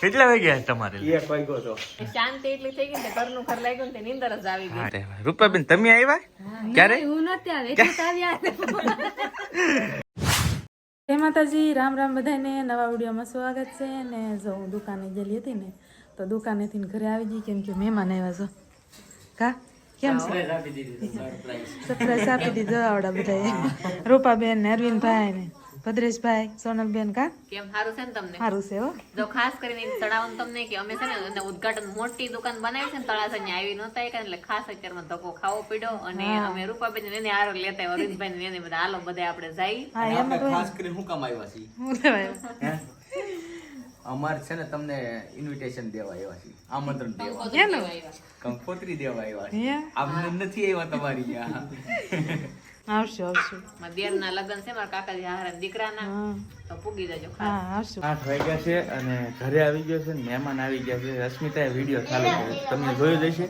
કેટલા વાગ્યા તમારે એક વાગ્યો તો. શાંતિ એટલી થઈ ગઈ ને ઘરનું ઘર લાગ્યું ને નીંદર જ આવી ગઈ. રૂપાબેન તમે આવ્યા? ક્યારે? હું નથી આવી. એટલે આવ્યા જય માતાજી રામ રામ બધાને નવા વિડીયોમાં સ્વાગત છે. ને જો હું દુકાને ગયેલી હતી ને તો દુકાનેથી ને ઘરે આવી ગઈ. કેમ કે મહેમાન આવ્યા છો. કા? કેમ છે? સરપ્રાઈઝ આપી દીધો આવડા બધા રૂપાબેન ને અરવિંદભાઈ ને ભદ્રેશભાઈ સોનલબેન કા? કેમ? સારું છે ને તમને? સારું છે હો. જો ખાસ કરીને ચડાવવાનું તમને કે અમે છે ને ઉદઘાટન મોટી દુકાન બનાવી છે ને તળાસા ને આવી નહોતા એક એટલે ખાસ અત્યારમાં ધક્કો ખાવો પીડો અને અમે રૂપાબેન ને એને આરો લેતા અરવિંદભાઈ ને એને બધા હાલો બધા આપણે જઈ હા એમાં તો ખાસ કરીને હું કામ આવ્યા છીએ? હું અમારે છે ને તમને ઇન્વિટેશન દેવા આવ્યા છે આમંત્રણ દેવા. કંકોત્રી દેવા આવ્યા છે આમને નથી આવ્યા તમારી ત્યાં આવશું આવશું. મારા દિયરના લગ્ન છે મારા કાકાજી હારા દીકરાના. તો પૂગી જજો હા આવશું. આઠ વાગ્યા છે અને ઘરે આવી ગયો છે મહેમાન આવી ગયા છે. રશ્મિતાએ વીડિયો ચાલુ કર્યો. તમને જોયું જશે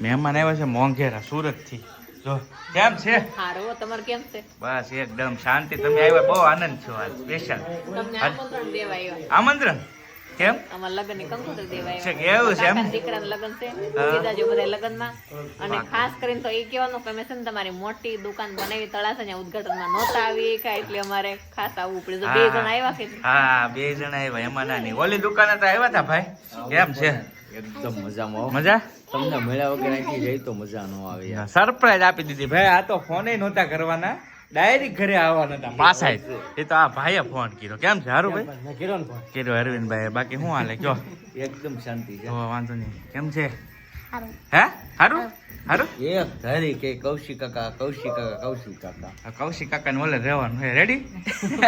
મહેમાન આવ્યા છે મોંઘેરા સુરતથી જો કેમ છે? હારો તમારે કેમ છે? બસ એકદમ શાંતિ. તમે આવ્યા બહુ આનંદ છો આજ. સ્પેશિયલ. તમને આમંત્રણ દેવા આવ્યા. આમંત્રણ? કેમ? અમાર લગ્નની કંકોત્રી દેવા છે કેવું છે એમ? દીકરા દીકરાના લગ્ન છે. પૂગી જાજો બધા લગ્નમાં. અને ખાસ કરીને તો એ કહેવાનું કે અમે છે ને તમારી મોટી દુકાન બનાવી તળાસા ત્યાં ઉદ્ઘાટનમાં નહોતા આવી કે એટલે અમારે ખાસ આવવું પડે જો બે જણ આવ્યા કે હા બે જણા આવ્યા. એમાં નાની. ઓલી દુકાને તો આવ્યા હતા ભાઈ? કેમ છે? એકદમ મજામાં મજા? તમને મળ્યા વગર અહીંથી જઈ તો મજા ન આવે સરપ્રાઈઝ આપી દીધી. ભાઈ આ તો ફોને નહોતા કરવાના. ડાયરેક્ટ ઘરે આવવાના હતા. પાછા એ તો આ ભાઈએ ફોન કર્યો. કેમ છે? હારું ભાઈ? કિરણ કર્યો અરવિંદભાઈ બાકી શું હાલે? કયો? એકદમ શાંતિ છે. વાંધો નહીં. કેમ છે? હે? હારું? હારું? એક ધારી કે કૌશિક કાકા કૌશિક કાકા કૌશિક કાકા. કૌશિક કાકા ને ઓલે રહેવાનું હે રેડી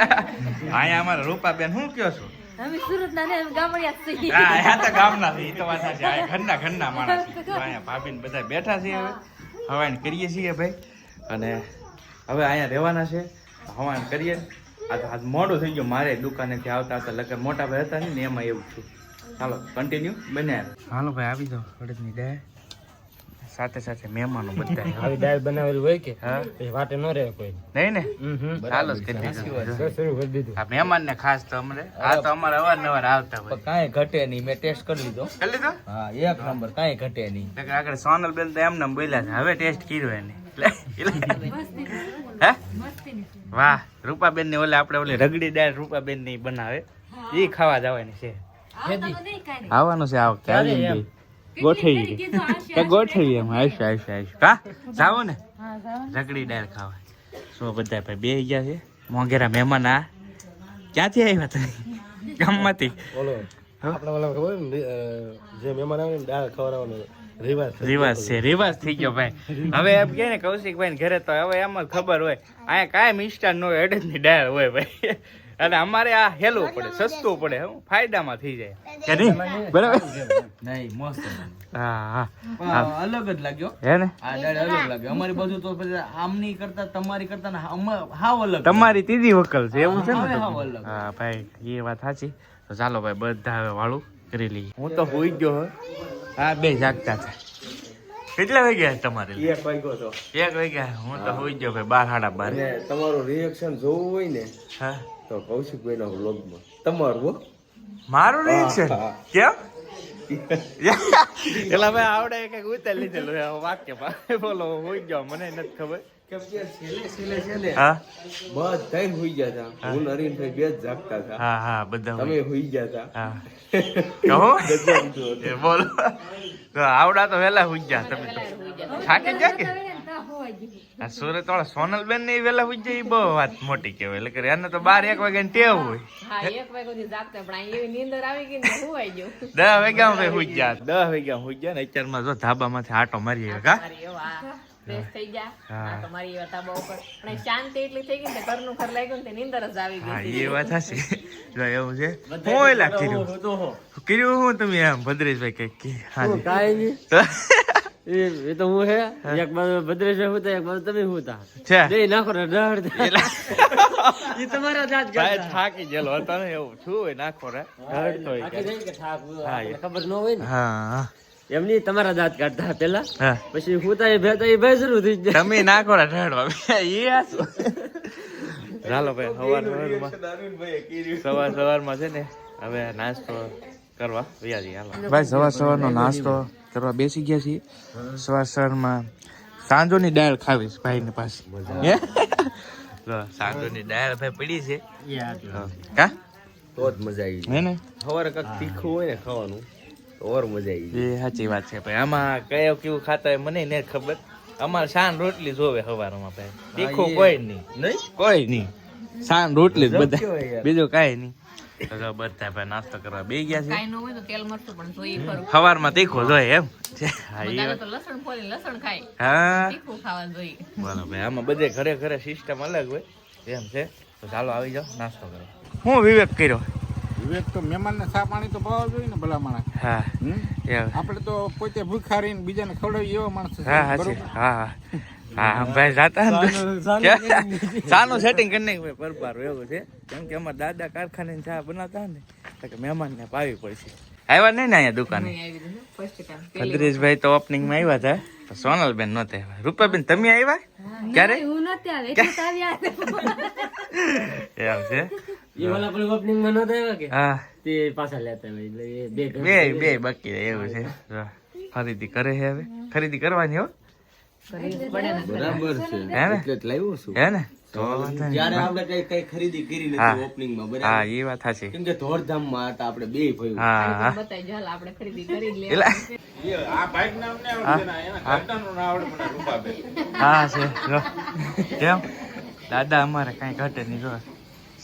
અહીંયા અમારા રૂપાબેન શું કયો છો? અમે સુરત ના ગામડિયા છીએ. હા અહીંયા તો ગામના છે તો વાત સાચી આ ઘરના ઘરના માણસ છે. અહીંયા ભાભી ને બધા બેઠા છીએ હવે. હવાન કરીએ છીએ ભાઈ. અને હવે અહીંયા રહેવાના છે. હવાન કરીએ. આ મોડું થઈ ગયું મારે દુકાનેથી આવતા હતા લગન મોટા ભાઈ હતા ને એમાં એવું છું. ચાલો કન્ટિન્યુ બને હાલો ભાઈ આવી જાઓ. અડદની દાળ. સાથે સાથે મહેમાનો બધા આવી દાળ બનાવેલી હોય કે? હા. એ વાટે ન રહે કોઈ. નહીં ને? ચાલો જ કરી દીધું. શરૂ કરી દીધું. આ મહેમાન ને ખાસ તો અમને આ તો અમારે અવારનવાર આવતા હોય. પણ કાંઈ ઘટે નહીં. મેં ટેસ્ટ કરી લીધો. કરી લીધો? હા એક નંબર. કાંઈ ઘટે નહીં. આગળ સોનલ બેન તો એમને બોલ્યા છે. હવે ટેસ્ટ કર્યો એને. એટલે- એટલે- હે? વાહ રૂપાબેનની ઓલે આપણે ઓલી રગડી દાળ રૂપાબેનની બનાવે. એ ખાવા જવાની છે. આવવાનું છે આ વખતે આવી ગોઠવી. કે ગોઠવી એમ. આવીશું આવીશું આવીશું કા જાવો ને. રગડી દાળ ખાવા. શું બધા ભાઈ બે ગયા છે. મોંઘેરા મહેમાન આ. ક્યાંથી આવ્યા તમે? ગામમાંથી? ઓલો આપણે ઓલા જે મહેમાન આવે ને દાળ ખવડાવવાનો રિવાજ છે. રિવાજ થઈ ગયો ભાઈ. હવે એમ કે ને કૌશિકભાઈ ને ઘરે તો હવે એમ જ ખબર હોય. અહીંયા કાંઈ મિષ્ટાન નો એડજની ડાયર હોય ભાઈ. અને અમારે આ હેલું પડે સસ્તું પડે હું ફાયદામાં થઈ જાય. કે નહીં? બરાબર? નહીં મસ્ત હા હા. અલગ જ લાગ્યો. હે ને? આ દાળ અલગ લાગ્યો. અમારી બાજુ તો પછી આમની કરતા તમારી કરતા ને હાવ અલગ તમારી ત્રીજી વકલ છે એવું છે ને? હાવ અલગ. હા ભાઈ એ વાત સાચી. તો ચાલો ભાઈ બધા હવે વાળું કરી લઈએ. હું તો હોઈ ગયો હો બે જાગતા હતા. કેટલા વાગ્યા તમારે? એક વાગ્યો તો. એક વાગ્યા? હું તો હોઈ ગયો ભાઈ બાર સાડા બાર. તમારું રિએક્શન જોવું હોય ને હા. તો કૌશિકભાઈ ના વ્લોગમાં તમારું. મારું રિએક્શન. કેમ? એલા ભાઈ આવડે કંઈક ઉતાર લીધેલું છે હવે વાક્ય બોલો હોઈ ગયો મને નથી ખબર. કેમ કે છેલ્લે છેલ્લે છેલ્લે. હા? બધાય હુઈ ગયા હતા હું. નરીનભાઈ બે જ જાગતા હતા હા હા બધા તમે હોય. ગયા હતા હા. કહો. બોલો. આવડા તો વેલા હોઈ ગયા તમે થાકી ગયા કે? આ સુરત વાળા સોનલ બેન ને વેલા હોય જાય બહુ વાત મોટી કહેવાય. એટલે કે એને તો બાર એક વાગ્યા ટેવ હોય. હા એક વાગે સુધી જાગતા પણ એવી નીંદર આવી ગઈ ને હું આવી ગયું દસ વાગ્યા ભાઈ હોય ગયા દસ વાગ્યા હોય ગયા ને અત્યારમાં જો ધાબામાંથી આટો મારીએ કા? મારી ફ્રેશ થઈ જા હા. આ તો મારી એવા તાબા ઉપર. પણ શાંતિ એટલી થઈ ગઈ ને ઘરનું ઘર લાગ્યું ને નીંદર જ આવી ગઈ. એ વાત હશે. જો એવું છે. હું એલા કર્યું? કર્યું હું તમે આમ ભદ્રેશભાઈ કંઈક કાંઈ નહીં. એ તો હું હે? એક બાજુ ભદ્રેશ હતા એક બાજુ તમે હતા છે. બે નાખો ને ડર એ તમારા જાત ભાઈ થાકી ગયેલો હતો ને એવું શું હોય નાખો રે. રડતો હા, એ. ખબર ન હોય ને. હા. એમની તમારા દાંત કાઢતા પેલા. હા. પછી હુતા એ ભેતા એ ભાઈ શરૂ થઈ જાય. તમે નાખો રે રડવા. એ હાચું. ચાલો ભાઈ સવાર સવારમાં સવાર સવારમાં છે ને હવે નાસ્તો કરવા વ્યાજી હાલો. ભાઈ સવાર સવારનો નાસ્તો કરવા બેસી ગયા છીએ. સવાર સવારમાં સાંજોની દાળ ખાવીશ ભાઈની પાસે. હે? સાંજોની દાળ ભાઈ પડી છે. હા. કા? તો જ મજા આવી હે ને? સવારે કાંક તીખું હોય ને ખાવાનું તો ઓર મજા આવી એ સાચી વાત છે ભાઈ. આમાં કયો કેવું ખાતા હોય મને ને ખબર. અમારે શાન રોટલી જોવે સવારમાં ભાઈ. તીખું કોઈ નહીં. નહીં? કોઈ નહીં. શાન રોટલી જ બધા. બીજું કાંઈ નહીં. તો બધા ભાઈ નાસ્તો કરવા બે ગયા છે. કાઈ ન હોય તો તેલ મરતું પણ જોઈએ ખરું સવારમાં તીખો જોઈએ એમ. એ તો લસણ ફોલી લસણ ખાય. હા. તીખું ખાવા જોઈએ. બોલો ભાઈ આમાં બધે ઘરે ઘરે સિસ્ટમ અલગ હોય. એમ છે. તો ચાલો આવી જાઓ નાસ્તો કરો. હું વિવેક કર્યો? વિવેક તો મહેમાનને સા પાણી તો ભાવ જોઈએ ને ભલા માણસ. હા. આપણે તો પોતે ભૂખા રહીને બીજાને ખવડાવી એવા માણસ હા હા હા. હા હા ભાઈ જાતા ચાનું સેટિંગ કરી ભાઈ પરપાર એવું છે. કેમ કે અમારા દાદા કારખાને ચા બનાવતા ને તો કે મહેમાનને પાવી પડશે. આવ્યા નહીં ને અહીંયા દુકાને? નહીં આવી દીધું ફર્સ્ટ ટાઈમ ભદ્રેશભાઈ તો ઓપનિંગમાં આવ્યા હતા. સોનલબેન નહોતા આવ્યા. રૂપાબેન તમે આવ્યા? ક્યારે? હું નથી આવે. એટલે આવ્યા એમ છે? એ વાલા પેલું ઓપનિંગમાં આવ્યા કે? હા. તે પાછા લેતા એટલે બે બે બે બાકી એવું છે. ખરીદી કરે છે હવે. ખરીદી કરવાની હો. બરાબર છે. એટલે લાવ્યો છું. હે ને? તો વાંધો નહીં. જ્યારે આપણે કઈ કઈ ખરીદી કરી હા. નથી ઓપનિંગમાં હા એ વાત સાચી. કેમ કે ધોડધામમાં હતા આપણે બે ભાઈ હા હા. બતાવી આપણે ખરીદી કરી જ એલા આ બાઈક નામ ને આવડે ને એના ઘરનાનું ના આવડે મને રૂપાબેન. હા છે. જો. કેમ? દાદા અમારે કાંઈ ઘટે નહીં જો.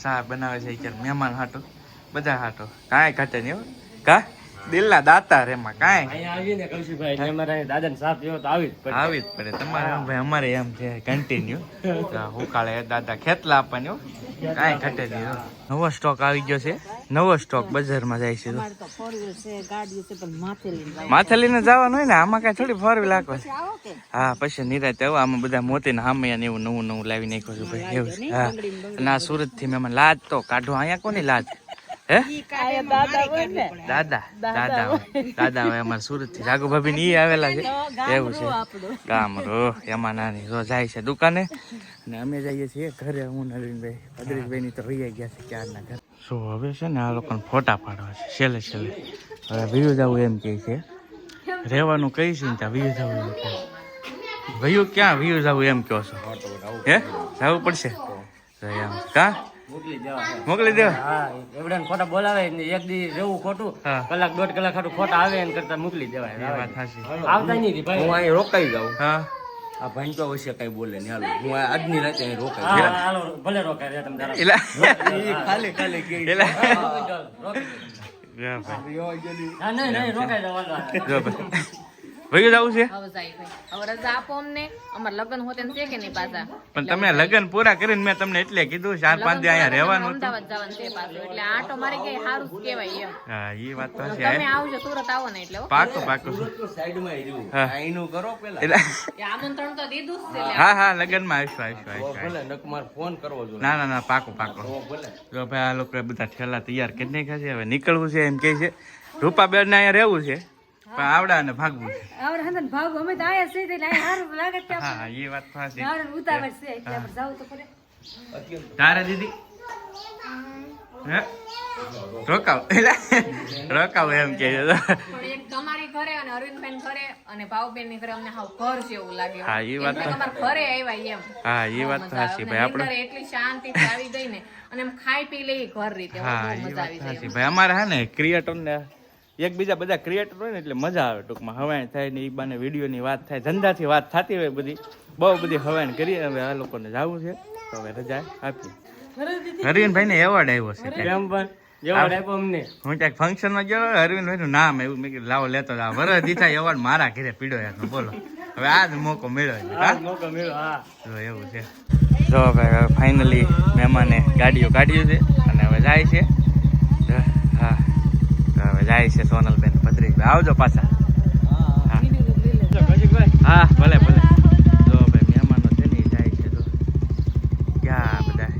ચા બનાવે છે અત્યારે મહેમાન હાટો. બધા હાટો. કાંઈ ઘટે નહીં હો. કા? દિલના દાતા રે માં કાંઈ. અહીંયા આવીને કૌશિકભાઈ એટલે અમારે દાદા ને સાપ જેવો તો આવી જ પડે. આવી જ પડે. તમારે આમ ભાઈ અમારે એમ છે કન્ટિન્યુ કાળે દાદા ખેતલા આપવાની હો. કાંઈ ઘટે નહીં નવો સ્ટોક આવી ગયો છે. નવો સ્ટોક બજારમાં જાય છે તો. માથે લઈને જવાનું હોય ને આમાં કાંઈ થોડી ફોર વ્હીલ છે હા પછી નિરાતે આવો. આમાં બધા મોતી હામૈયા ને એવું નવું નવું લાવી નાખ્યું છું ભાઈ. એવું હા. અને આ સુરતથી મેં લાજ તો કાઢો. અહીંયા કોની લાજ દાદા દાદા દાદા અમારે સુરતથી જાગુ ભાભી ને આવેલા છે. એવું છે. ગામરો એમાં નાની જો જાય છે દુકાને. અને અમે જઈએ છીએ ઘરે હું નવીનભાઈ ભદ્રેશભાઈ ની તો રહી ગયા છે ક્યારના ઘર. શું હવે છે ને આ લોકોને ફોટા પાડવા છે છેલ્લે છેલ્લે. હવે વ્યૂ જવું એમ કે છે. રહેવાનું કઈ છે ને ત્યાં વ્યૂ જવું એમ કે ક્યાં વ્યૂ જવું એમ કહો છો? હે? જવું પડશે? એમ કા? મોકલી દેવા મોકલી દેવા? હા એવડા ખોટા બોલાવે ને એક દી રહેવું ખોટું કલાક દોઢ કલાક ખાટું ખોટા આવે એને કરતા મોકલી દેવાય. આવતા નહીં ભાઈ. હું અહીં રોકાઈ જાઉં. હા. આ ભાઈ તો અવશ્ય કઈ બોલે નહીં. હાલો હું આજની રાતે અહીં રોકાઈ હાલો ભલે રોકાઈ તમે તારા. ખાલી ખાલી કે રોકાઈ જાઓ, રોકાઈ ભાઈ વયું જવું છે? હવે જાય ભાઈ હવે રજા આપો અમને. અમારે લગ્ન હોતે છે કે નહીં પાછા? પણ તમે લગન પૂરા કરીને મેં તમને એટલે કીધું ચાર પાંચ દી અહીંયા રહેવાનું અમદાવાદ જવાનું છે પાછું. એટલે આટો મારી ગઈ સારું જ કહેવાય એમ. હા એ વાત તો છે. તમે આવજો સુરત આવો ને એટલે હો. પાકું સાઈડમાં આવી હા. આઈનું કરો પેલા. એટલે આમંત્રણ તો દીધું જ છે એટલે. હા હા લગ્નમાં આવીશું આવીશું તો આવીશું ભલે નકમાર ફોન કરવો જો ના ના ના પાકો પાકો. જો ભાઈ આ લોકો બધા ઠેલા તૈયાર કરી નાખ્યા છે હવે નીકળવું છે એમ કે છે. રૂપાબેન ને અહીંયા રહેવું છે. આવડા ને ભાગવું છે. આવડે હંદન ભાગ અમે તો આયા છે એટલે આયા સારું લાગે છે હા એ વાત સાચી. આવડા ઉતાવળ છે એટલે આપણે જાવ તો પડે. તારે દીદી? હે? રોકાવ. એટલે રોકાવ એમ કે છે. એક તમારી ઘરે અને અરવિંદબેન ઘરે અને ભાવબેનની ઘરે અમને હાવ ઘર જેવું લાગે હા, એ વાત તો- તમારા ઘરે આવ્યા એમ. હા એ વાત તો સાચી. ભાઈ આપણે એટલી શાંતિ આવી ગઈ ને. અને એમ ખાઈ પી લઈ ઘર રીતે. હા એ મજા વાત આવી જાય સાચી. ભાઈ અમારે હે ને ક્રિએટર ને એકબીજા બધા ક્રિએટર હોય ને એટલે મજા આવે ટૂંકમાં. હવાણ થાય ને એ બાને વિડીયોની વાત થાય ધંધાથી વાત થતી હોય બધી. બહુ બધી હવાણ કરીએ હવે આ લોકોને જવું છે. તો હવે રજા આપી હરવિનભાઈ ને એવોર્ડ આવ્યો છે. કેમ પણ જેવો આપ્યો અમને. હું ક્યાંક ફંક્શનમાં ગયો હરવિનભાઈ નું નામ એવું મેં કીધું લાવો લેતો જાવ વરસ દીધા એવોર્ડ મારા ઘરે પીડો યાર બોલો. હવે આ જ મોકો મળ્યો? મોકો મળ્યો હા. એવું છે. જો ભાઈ ફાઇનલી મહેમાને ગાડીઓ કાઢ્યું છે અને હવે જાય છે. જાય છે સોનલબેન ભદ્રેશભાઈ આવજો પાછા. હા. ભલે ભલે. જો ભાઈ મહેમાનો છે ને જાય છે તો ગયા બધા.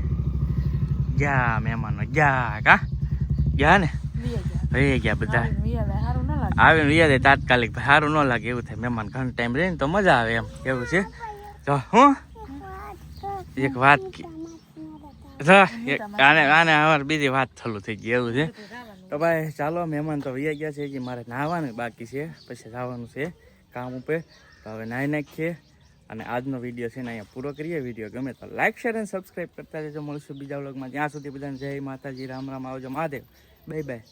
ગયા મહેમાનો. ગયા કા? ગયા ને? રહી ગયા બધા. આવીને રહ્યા જાય તાત્કાલિક સારું ન લાગે એવું થાય. મહેમાન ઘણો ટાઈમ રહે તો મજા આવે એમ. એવું છે? તો હું? એક વાત જો, આને આને બીજી વાત ચાલુ થઈ ગઈ. એવું છે? તો ભાઈ, ચાલો, મહેમાન તો વૈયા ગયા છે કે મારે નાહવાનું બાકી છે, પછી જવાનું છે કામ ઉપર. તો હવે નાહી નાખીએ અને આજનો વીડિયો છે ને અહીંયા પૂરો કરીએ. વીડિયો ગમે તો લાઈક શેર અને સબસ્ક્રાઈબ કરતા રહેજો. મળશું બીજા વ્લોગમાં ત્યાં સુધી બધાને જય માતાજી. રામ રામ. આવજો મહાદેવ. Bye bye